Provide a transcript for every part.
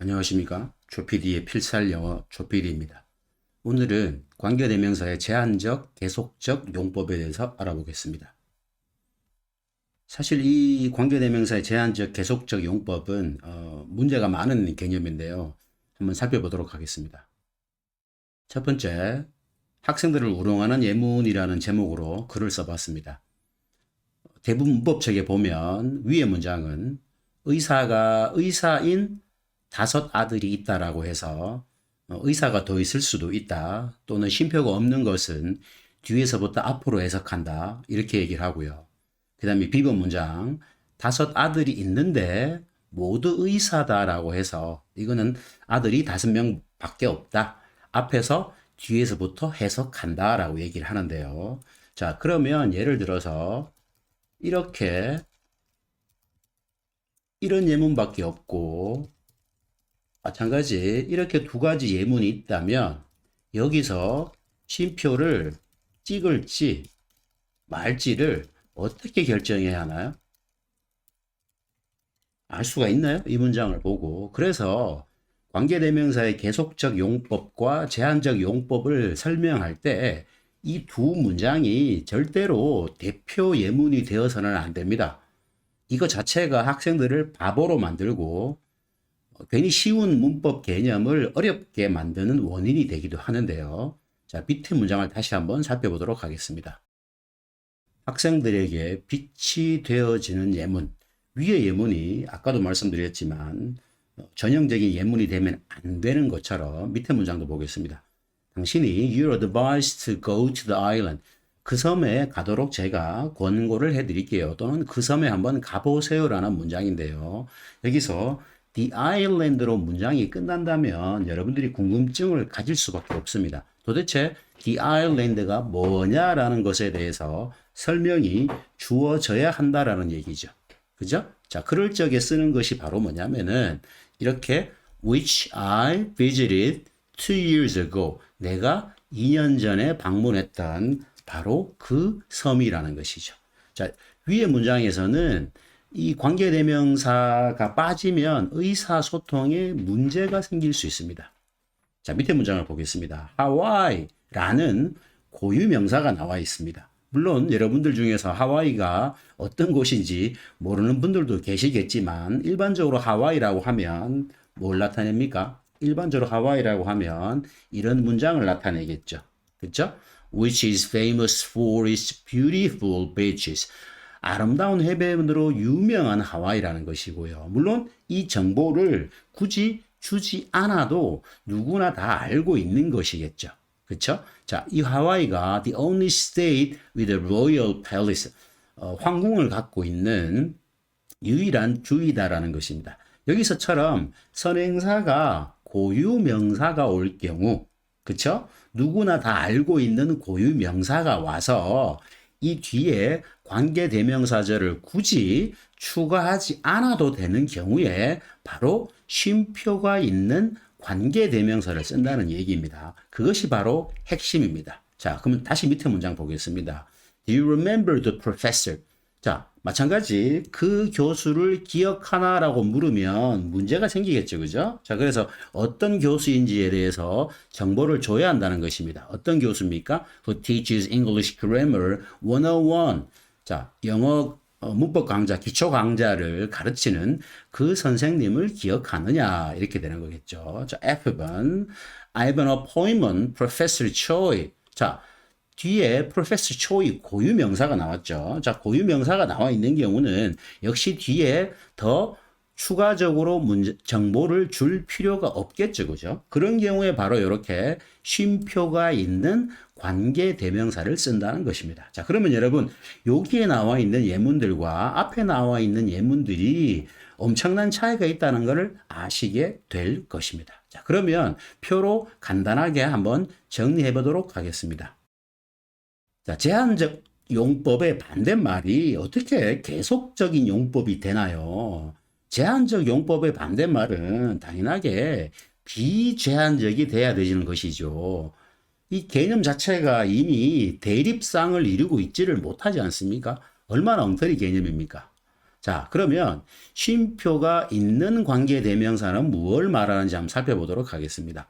안녕하십니까. 조PD의 필살 영어 조PD입니다. 오늘은 관계대명사의 제한적, 계속적 용법에 대해서 알아보겠습니다. 사실 이 관계대명사의 제한적, 계속적 용법은 어, 문제가 많은 개념인데요. 한번 살펴보도록 하겠습니다. 첫 번째, 학생들을 우롱하는 예문이라는 제목으로 글을 써봤습니다. 대부분 문법책에 보면 위의 문장은 의사가 의사인 다섯 아들이 있다라고 해서 어, 의사가 더 있을 수도 있다 또는 쉼표가 없는 것은 뒤에서부터 앞으로 해석한다 이렇게 얘기를 하고요. 그 다음에 비번 문장 다섯 아들이 있는데 모두 의사다라고 해서 이거는 아들이 다섯 명 밖에 없다. 앞에서 뒤에서부터 해석한다라고 얘기를 하는데요. 자, 그러면 예를 들어서 이렇게 이런 예문밖에 없고 마찬가지 이렇게 두 가지 예문이 있다면 여기서 쉼표를 찍을지 말지를 어떻게 결정해야 하나요? 알 수가 있나요? 이 문장을 보고. 그래서 관계대명사의 계속적 용법과 제한적 용법을 설명할 때 이 두 문장이 절대로 대표 예문이 되어서는 안 됩니다. 이거 자체가 학생들을 바보로 만들고 괜히 쉬운 문법 개념을 어렵게 만드는 원인이 되기도 하는데요. 자, 밑에 문장을 다시 한번 살펴보도록 하겠습니다. 학생들에게 빛이 되어지는 예문. 위의 예문이 아까도 말씀드렸지만 어, 전형적인 예문이 되면 안 되는 것처럼 밑에 문장도 보겠습니다. 당신이 you're advised to go to the island. 그 섬에 가도록 제가 권고를 해드릴게요. 또는 그 섬에 한번 가보세요라는 문장인데요. 여기서 the island로 문장이 끝난다면 여러분들이 궁금증을 가질 수밖에 없습니다. 도대체 the island가 뭐냐라는 것에 대해서 설명이 주어져야 한다라는 얘기죠. 그죠? 자, 그럴 적에 쓰는 것이 바로 뭐냐면은 이렇게 which I visited two years ago. 내가 2년 전에 방문했던 바로 그 섬이라는 것이죠. 자, 위의 문장에서는 이 관계대명사가 빠지면 의사소통에 문제가 생길 수 있습니다. 자, 밑에 문장을 보겠습니다. 하와이라는 고유명사가 나와 있습니다. 물론 여러분들 중에서 하와이가 어떤 곳인지 모르는 분들도 계시겠지만 일반적으로 하와이라고 하면 뭘 나타냅니까? 일반적으로 하와이라고 하면 이런 문장을 나타내겠죠. 그렇죠? Which is famous for its beautiful beaches. 아름다운 해변으로 유명한 하와이라는 것이고요. 물론 이 정보를 굳이 주지 않아도 누구나 다 알고 있는 것이겠죠. 그렇죠? 자, 이 하와이가 the only state with a royal palace, 어, 황궁을 갖고 있는 유일한 주이다라는 것입니다. 여기서처럼 선행사가 고유 명사가 올 경우, 그쵸? 누구나 다 알고 있는 고유 명사가 와서 이 뒤에 관계 대명사절을 굳이 추가하지 않아도 되는 경우에 바로 쉼표가 있는 관계 대명사를 쓴다는 얘기입니다. 그것이 바로 핵심입니다. 자, 그러면 다시 밑에 문장 보겠습니다. Do you remember the professor? 자, 마찬가지 그 교수를 기억하나라고 물으면 문제가 생기겠죠. 그죠? 자, 그래서 어떤 교수인지에 대해서 정보를 줘야 한다는 것입니다. 어떤 교수입니까? Who teaches English Grammar 101. 자, 영어 어, 문법 강좌, 기초 강좌를 가르치는 그 선생님을 기억하느냐 이렇게 되는 거겠죠. 자, F번 I have an appointment, Professor Choi. 자, 뒤에 Professor Choi 고유 명사가 나왔죠. 자, 고유 명사가 나와 있는 경우는 역시 뒤에 더 추가적으로 문제, 정보를 줄 필요가 없겠죠. 그죠? 그런 경우에 바로 이렇게 쉼표가 있는 관계 대명사를 쓴다는 것입니다. 자, 그러면 여러분, 여기에 나와 있는 예문들과 앞에 나와 있는 예문들이 엄청난 차이가 있다는 것을 아시게 될 것입니다. 자, 그러면 표로 간단하게 한번 정리해 보도록 하겠습니다. 자, 제한적 용법의 반대말이 어떻게 계속적인 용법이 되나요? 제한적 용법의 반대말은 당연하게 비제한적이 돼야 되는 것이죠. 이 개념 자체가 이미 대립상을 이루고 있지를 못하지 않습니까? 얼마나 엉터리 개념입니까? 자, 그러면 쉼표가 있는 관계 대명사는 무엇을 말하는지 한번 살펴보도록 하겠습니다.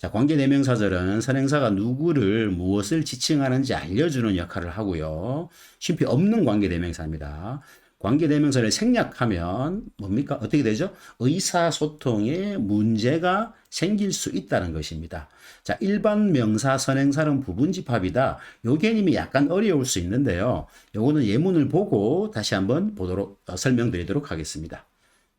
자, 관계 대명사절은 선행사가 누구를 무엇을 지칭하는지 알려주는 역할을 하고요. 쉼표 없는 관계 대명사입니다. 관계 대명사를 생략하면 뭡니까? 어떻게 되죠? 의사소통에 문제가 생길 수 있다는 것입니다. 자, 일반 명사 선행사는 부분집합이다. 요 개념이 약간 어려울 수 있는데요. 요거는 예문을 보고 다시 한번 보도록 어, 설명드리도록 하겠습니다.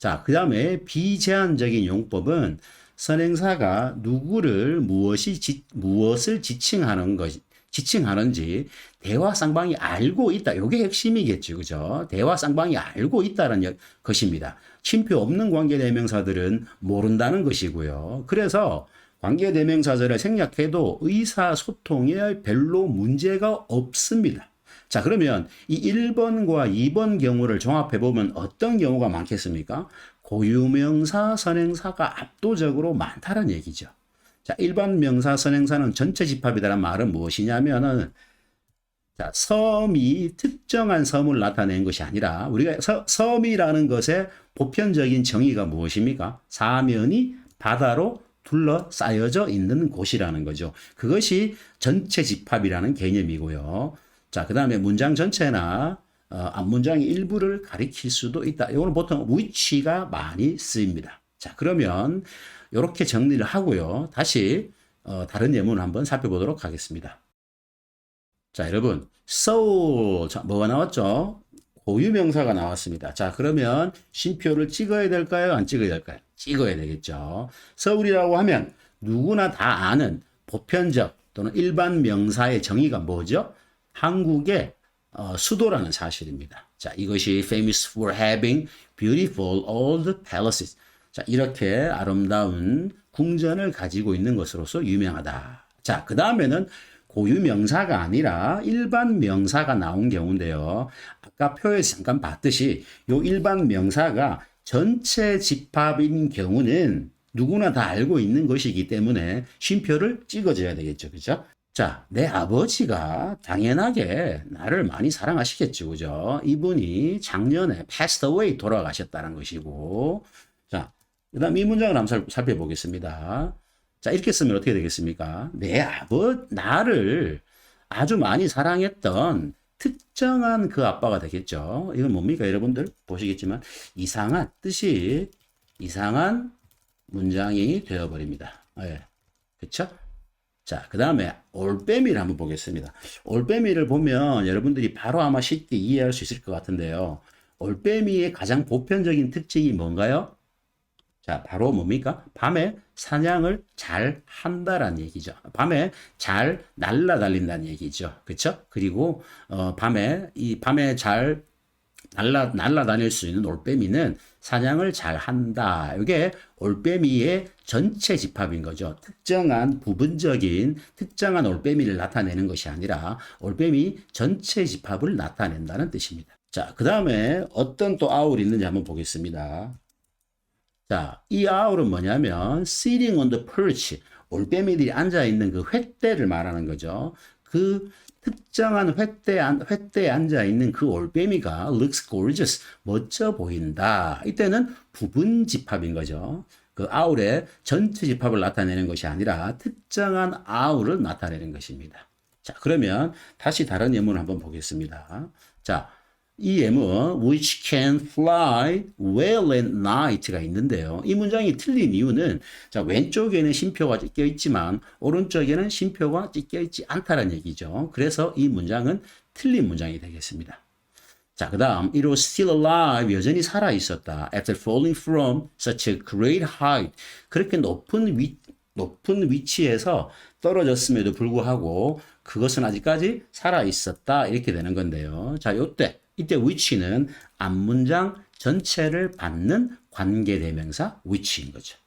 자, 그 다음에 비제한적인 용법은 선행사가 누구를 무엇이 지, 무엇을 지칭하는 것, 지칭하는지 대화 쌍방이 알고 있다. 요게 핵심이겠죠. 그죠? 대화 쌍방이 알고 있다는 여- 것입니다. 쉼표 없는 관계 대명사들은 모른다는 것이고요. 그래서 관계 대명사절을 생략해도 의사소통에 별로 문제가 없습니다. 자, 그러면 이 1번과 2번 경우를 종합해 보면 어떤 경우가 많겠습니까? 고유명사 선행사가 압도적으로 많다는 얘기죠. 자, 일반 명사 선행사는 전체 집합이다라는 말은 무엇이냐면은 자, 섬이 특정한 섬을 나타낸 것이 아니라 우리가 서- 섬이라는 것의 보편적인 정의가 무엇입니까? 사면이 바다로 둘러싸여져 있는 곳이라는 거죠. 그것이 전체 집합이라는 개념이고요. 자, 그 다음에 문장 전체나 어, 앞문장의 일부를 가리킬 수도 있다. 이거는 보통 위치가 많이 쓰입니다. 자, 그러면 이렇게 정리를 하고요. 다시 어, 다른 예문을 한번 살펴보도록 하겠습니다. 자, 여러분, soul. 자, 뭐가 나왔죠? 고유 명사가 나왔습니다. 자, 그러면 쉼표를 찍어야 될까요? 안 찍어야 될까요? 찍어야 되겠죠. 서울이라고 하면 누구나 다 아는 보편적 또는 일반 명사의 정의가 뭐죠? 한국의 어, 수도라는 사실입니다. 자, 이것이 famous for having beautiful old palaces. 자, 이렇게 아름다운 궁전을 가지고 있는 것으로서 유명하다. 자, 그 다음에는 고유 명사가 아니라 일반 명사가 나온 경우인데요. 아까 표에서 잠깐 봤듯이 요 일반 명사가 전체 집합인 경우는 누구나 다 알고 있는 것이기 때문에 쉼표를 찍어줘야 되겠죠. 그죠? 자, 내 아버지가 당연하게 나를 많이 사랑하시겠죠. 그죠? 이분이 작년에 passed away 돌아가셨다는 것이고. 자, 그 다음 이 문장을 한번 살- 살펴보겠습니다. 자, 이렇게 쓰면 어떻게 되겠습니까? 내 아버, 나를 아주 많이 사랑했던 특정한 그 아빠가 되겠죠. 이건 뭡니까? 여러분들 보시겠지만 이상한 뜻이 이상한 문장이 되어버립니다. 예. 그쵸? 자, 그 다음에 올빼미를 한번 보겠습니다. 올빼미를 보면 여러분들이 바로 아마 쉽게 이해할 수 있을 것 같은데요. 올빼미의 가장 보편적인 특징이 뭔가요? 자, 바로 뭡니까? 밤에 사냥을 잘 한다라는 얘기죠. 밤에 잘 날라달린다는 얘기죠. 그쵸? 그리고, 어, 밤에, 이 밤에 잘 날라, 날라다닐 수 있는 올빼미는 사냥을 잘 한다. 이게 올빼미의 전체 집합인 거죠. 특정한 부분적인 특정한 올빼미를 나타내는 것이 아니라 올빼미 전체 집합을 나타낸다는 뜻입니다. 자, 그 다음에 어떤 또 아울이 있는지 한번 보겠습니다. 자, 이 아울은 뭐냐면 sitting on the perch 올빼미들이 앉아 있는 그 횃대를 말하는 거죠. 그 특정한 횃대 안- 횃대에 앉아 있는 그 올빼미가 looks gorgeous 멋져 보인다. 이때는 부분 집합인 거죠. 그 아울의 전체 집합을 나타내는 것이 아니라 특정한 아울을 나타내는 것입니다. 자, 그러면 다시 다른 예문을 한번 보겠습니다. 자, 이 예문 which can fly well at night가 있는데요. 이 문장이 틀린 이유는 자, 왼쪽에는 쉼표가 찍혀 있지만 오른쪽에는 쉼표가 찍혀 있지 않다는 얘기죠. 그래서 이 문장은 틀린 문장이 되겠습니다. 자, 그 다음, was still alive, 여전히 살아 있었다. After falling from such a great height. 그렇게 높은 위, 높은 위치에서 떨어졌음에도 불구하고 그것은 아직까지 살아 있었다. 이렇게 되는 건데요. 자, 요때, 이때 위치는 앞문장 전체를 받는 관계대명사 위치인 거죠.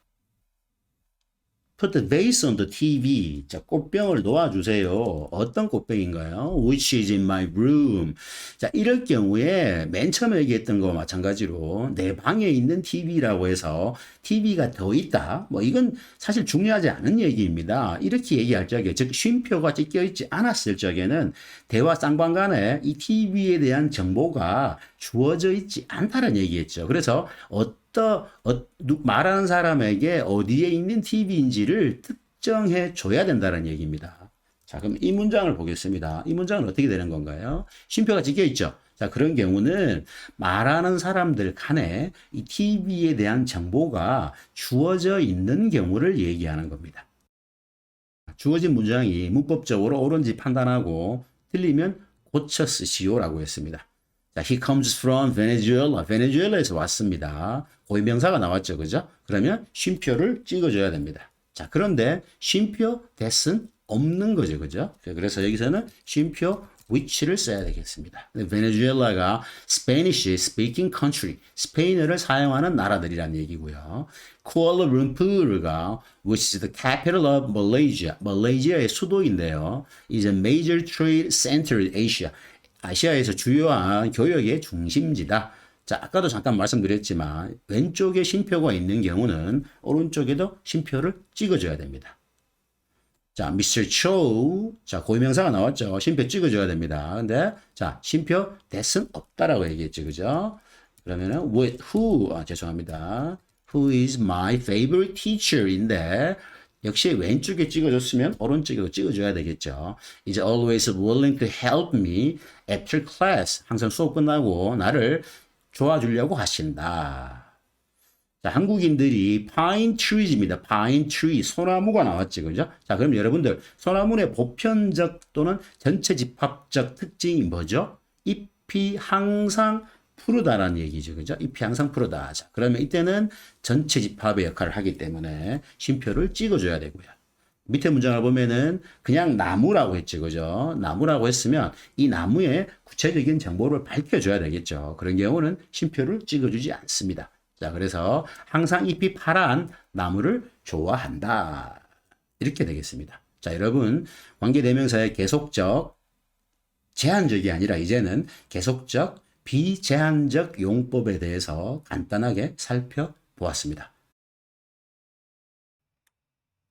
Put the vase on the TV. 자, 꽃병을 놓아주세요. 어떤 꽃병인가요? Which is in my room. 자, 이럴 경우에 맨 처음에 얘기했던 거와 마찬가지로 내 방에 있는 TV라고 해서 TV가 더 있다. 뭐 이건 사실 중요하지 않은 얘기입니다. 이렇게 얘기할 적에 즉 쉼표가 찍혀 있지 않았을 적에는 대화 쌍방 간에 이 TV에 대한 정보가 주어져 있지 않다는 얘기겠죠. 그래서 어떤 어, 누- 말하는 사람에게 어디에 있는 TV인지를 특정해 줘야 된다는 얘기입니다. 자, 그럼 이 문장을 보겠습니다. 이 문장은 어떻게 되는 건가요? 쉼표가 찍혀 있죠. 자, 그런 경우는 말하는 사람들 간에 이 TV에 대한 정보가 주어져 있는 경우를 얘기하는 겁니다. 주어진 문장이 문법적으로 옳은지 판단하고 틀리면 고쳐 쓰시오라고 했습니다. 자, he comes from Venezuela. 베네수엘라에서 왔습니다. 고유명사가 나왔죠. 그죠? 그러면 쉼표를 찍어줘야 됩니다. 자, 그런데 쉼표 that은 없는 거죠. 그죠? 그래서 여기서는 쉼표 which를 써야 되겠습니다. 베네수엘라가 Spanish speaking country, 스페인어를 사용하는 나라들이란 얘기고요. 쿠알라룸푸르가 which is the capital of Malaysia, 말레이시아의 수도인데요. is a major trade center in Asia. 아시아에서 주요한 교역의 중심지다. 자, 아까도 잠깐 말씀드렸지만 왼쪽에 쉼표가 있는 경우는 오른쪽에도 쉼표를 찍어줘야 됩니다. 자, Mr. Cho. 자, 고유명사가 나왔죠. 쉼표 찍어줘야 됩니다. 근데, 자, 쉼표 that은 없다라고 얘기했죠. 그죠? 그러면은, with who, 아, 죄송합니다. Who is my favorite teacher인데, 역시 왼쪽에 찍어줬으면 오른쪽에도 찍어줘야 되겠죠. 이제 always willing to help me after class. 항상 수업 끝나고 나를 도와주려고 하신다. 자, 한국인들이 파인 트리즈입니다. 파인 트리, 소나무가 나왔지, 그죠? 자, 그럼 여러분들, 소나무의 보편적 또는 전체 집합적 특징이 뭐죠? 잎이 항상 푸르다라는 얘기죠, 그죠? 잎이 항상 푸르다. 자, 그러면 이때는 전체 집합의 역할을 하기 때문에 쉼표를 찍어줘야 되고요. 밑에 문장을 보면은 그냥 나무라고 했죠, 그죠? 나무라고 했으면 이 나무의 구체적인 정보를 밝혀줘야 되겠죠. 그런 경우는 쉼표를 찍어주지 않습니다. 자, 그래서 항상 잎이 파란 나무를 좋아한다. 이렇게 되겠습니다. 자, 여러분, 관계대명사의 계속적, 제한적이 아니라 이제는 계속적, 비제한적 용법에 대해서 간단하게 살펴보았습니다.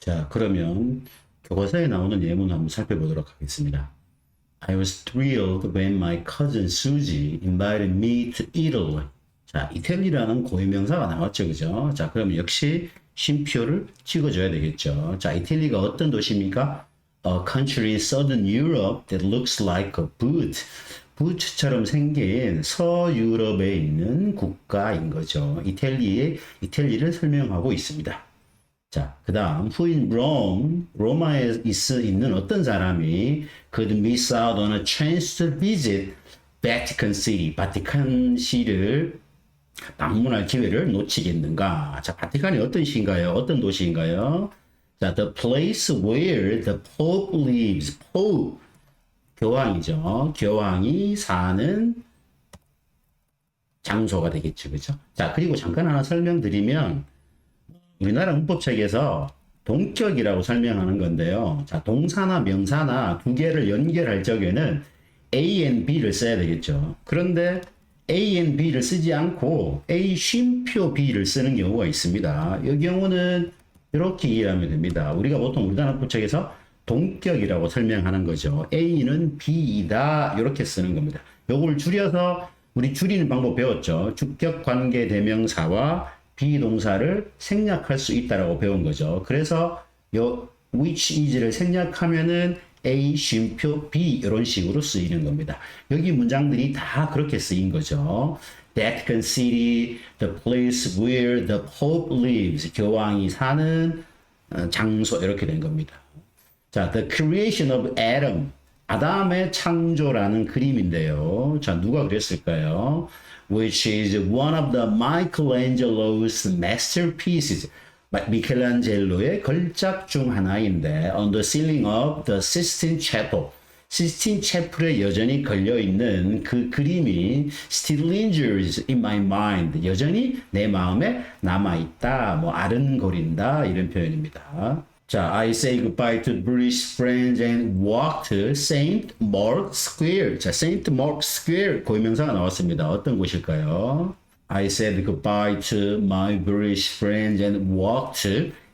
자, 그러면 교과서에 나오는 예문 한번 살펴보도록 하겠습니다. I was thrilled when my cousin Susie invited me to Italy. 자, 이태리라는 고유명사가 나왔죠, 그죠? 자, 그러면 역시 쉼표를 찍어줘야 되겠죠. 자, 이태리가 어떤 도시입니까? A country in southern Europe that looks like a boot. 부츠처럼 생긴 서유럽에 있는 국가인 거죠. 이태리의 이태리를 설명하고 있습니다. 자, 그 다음, who in Rome, 로마에 있, 있는 어떤 사람이 could miss out on a chance to visit Vatican City, 바티칸 시를 방문할 기회를 놓치겠는가? 자, 바티칸이 어떤 시인가요? 어떤 도시인가요? 자, the place where the Pope lives. Pope, 교황이죠. 교황이 사는 장소가 되겠죠. 그죠? 자, 그리고 잠깐 하나 설명드리면, 우리나라 문법책에서 동격이라고 설명하는 건데요. 자, 동사나 명사나 두 개를 연결할 적에는 A and B를 써야 되겠죠. 그런데 A and B를 쓰지 않고 A 쉼표 B를 쓰는 경우가 있습니다. 이 경우는 이렇게 이해하면 됩니다. 우리가 보통 우리나라 문법책에서 동격이라고 설명하는 거죠. A는 B이다 이렇게 쓰는 겁니다. 요걸 줄여서 우리 줄이는 방법 배웠죠. 주격 관계 대명사와 비동사를 생략할 수 있다라고 배운 거죠. 그래서 요 which is를 생략하면은 A 쉼표 B 이런 식으로 쓰이는 겁니다. 여기 문장들이 다 그렇게 쓰인 거죠. Vatican City, the place where the Pope lives, 교황이 사는 어, 장소 이렇게 된 겁니다. 자, the creation of Adam, 아담의 창조라는 그림인데요. 자, 누가 그랬을까요? Which is one of the Michelangelo's masterpieces. 미켈란젤로의 걸작 중 하나인데 on the ceiling of the Sistine Chapel. 시스틴 채플에 여전히 걸려 있는 그 그림이 still lingers in my mind. 여전히 내 마음에 남아 있다. 뭐 아른거린다 이런 표현입니다. 자, I say goodbye to British friends and walk to Saint Mark Square. 자, Saint Mark Square 고유명사가 나왔습니다. 어떤 곳일까요? I said goodbye to my British friends and walked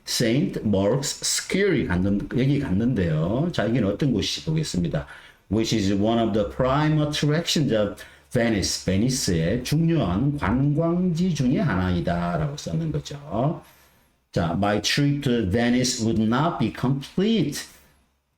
Saint Mark's Square 갔는, 여기 갔는데요. 자, 여기는 어떤 곳인지 보겠습니다. Which is one of the prime attractions of Venice, 베니스의 중요한 관광지 중에 하나이다 라고 썼는 거죠. 자, my trip to Venice would not be complete.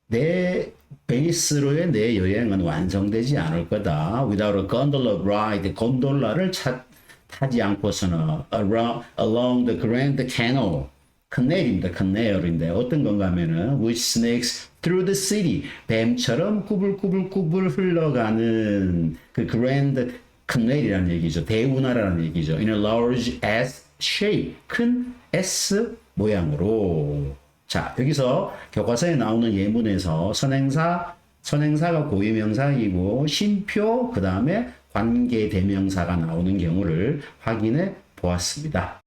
내 베니스로의 내 여행은 완성되지 않을 거다. Without a gondola ride, 곤돌라를 차, 타지 않고서는 around, along the Grand Canal. canal입니다. canal인데 어떤 건가 하면은 which snakes through the city. 뱀처럼 꾸불꾸불꾸불 흘러가는 그 Grand Canal이라는 얘기죠. 대운하라는 얘기죠. In a large S shape. 큰 S 모양으로. 자, 여기서 교과서에 나오는 예문에서 선행사, 선행사가 고유명사이고 쉼표, 그 다음에 관계대명사가 나오는 경우를 확인해 보았습니다.